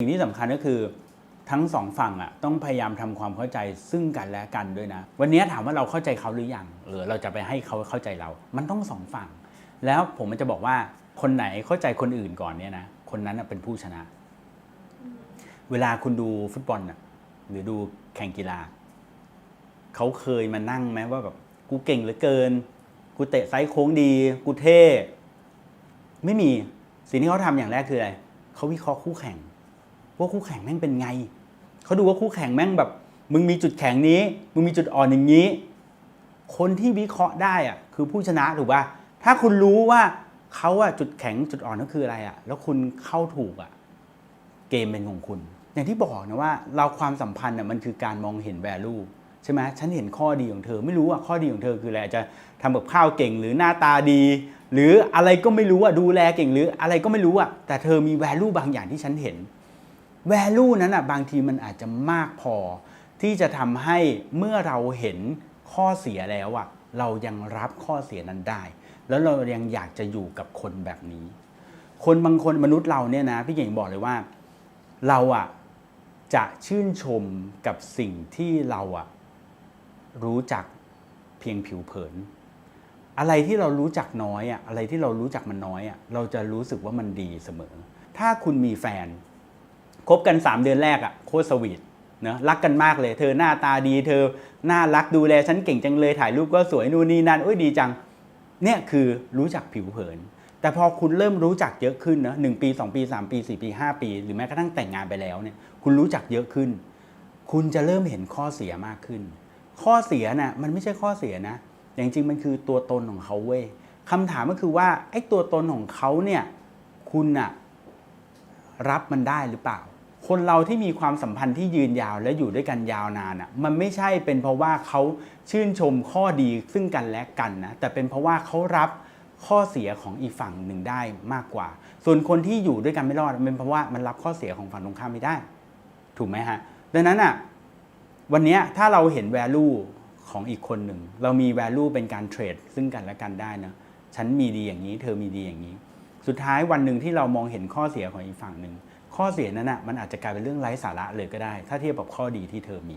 สิ่งที่สำคัญก็คือทั้งสองฝั่งอะต้องพยายามทำความเข้าใจซึ่งกันและกันด้วยนะ วันนี้ถามว่าเราเข้าใจเขาหรือยังหรือเราจะไปให้เขาเข้าใจเรา มันต้องสองฝั่ง แล้วผมมันจะบอกว่าคนไหนเข้าใจคนอื่นก่อนเนี่ยนะคนนั้นเป็นผู้ชนะ เวลาคุณดูฟุตบอลน่ะหรือดูแข่งกีฬาเขาเคยมานั่งไหมว่าแบบกูเก่งเหลือเกิน กูเตะไซส์โค้งดี กูเท่ ไม่มีสิ่งที่เขาทำอย่างแรกคืออะไรเขาวิเคราะห์คู่แข่ง ว่าคู่แข่งแม่งเป็นไง เขาดูว่าคู่แข่งแม่งแบบ มึงมีจุดแข็งนี้ มึงมีจุดอ่อนอย่างนี้ คนที่วิเคราะห์ได้อะคือผู้ชนะถูกป่ะถ้าคุณรู้ว่าเขาอะจุดแข็งจุดอ่อนก็คืออะไรอะแล้วคุณเข้าถูกอะเกมเป็นของคุณ อย่างที่บอกนะว่า เราความสัมพันธ์อะมันคือการมองเห็น value ใช่ไหมฉันเห็นข้อดีของเธอ ไม่รู้ว่าข้อดีของเธอคืออะไรอาจจะทำกับข้าวเก่งหรือหน้าตาดี หรืออะไรก็ไม่รู้อะดูแลเก่งหรืออะไรก็ไม่รู้อะแต่เธอมี value บางอย่างที่ฉันเห็น value นั้นอะบางทีมันอาจจะมากพอ ที่จะทำให้เมื่อเราเห็นข้อเสียแล้วอะเรายังรับข้อเสียนั้นได้ แล้วเรายังอยากจะอยู่กับคนแบบนี้ คนบางคนมนุษย์เราเนี่ยนะพี่เก่งบอกเลยว่า เราอะจะชื่นชมกับสิ่งที่เราอะรู้จักเพียงผิวเผิน อะไรที่เรารู้จักน้อยอะอะไรที่เรารู้จักมันน้อยอะเราจะรู้สึกว่ามันดีเสมอ ถ้าคุณมีแฟน คบกัน 3 เดือนแรกอะโคตรสวีทเนอะรักกันมากเลย เธอหน้าตาดี เธอน่ารักดูแลฉันเก่งจังเลยถ่ายรูปก็สวยนู่นนี่นั่นโอ้ยดีจัง เนี่ยคือรู้จักผิวเผิน แต่พอคุณเริ่มรู้จักเยอะขึ้นนะหนึ่งปี 2 ปี 3 ปี 4 ปี 5 ปี หรือแม้กระทั่งแต่งงานไปแล้วเนี่ยคุณรู้จักเยอะขึ้น คุณจะเริ่มเห็นข้อเสียมากขึ้น ข้อเสียน่ะมันไม่ใช่ข้อเสียนะแต่จริงๆมันคือตัวตนของเขาเว้ยคำถามก็คือว่าไอ้ตัวตนของเขาเนี่ยคุณน่ะรับมันได้หรือเปล่า คนเราที่มีความสัมพันธ์ที่ยืนยาวและอยู่ด้วยกันยาวนานอะมันไม่ใช่เป็นเพราะว่าเขาชื่นชมข้อดีซึ่งกันและกันนะแต่เป็นเพราะว่าเขารับข้อเสียของอีกฝั่งหนึ่งได้มากกว่า ส่วนคนที่อยู่ด้วยกันไม่รอดเป็นเพราะว่ามันรับข้อเสียของฝั่งตรงข้ามไม่ได้ ถูกไหมฮะดังนั้นอะวันนี้ถ้าเราเห็น value ของอีกคนหนึ่ง เรามี value เป็นการเทรดซึ่งกันและกันได้นะฉันมีดีอย่างนี้ เธอมีดีอย่างนี้ สุดท้ายวันหนึ่งที่เรามองเห็นข้อเสียของอีกฝั่งหนึ่ง ข้อเสียนั้นอะมันอาจจะกลายเป็นเรื่องไร้สาระเลยก็ได้ ถ้าเทียบกับข้อดีที่เธอมี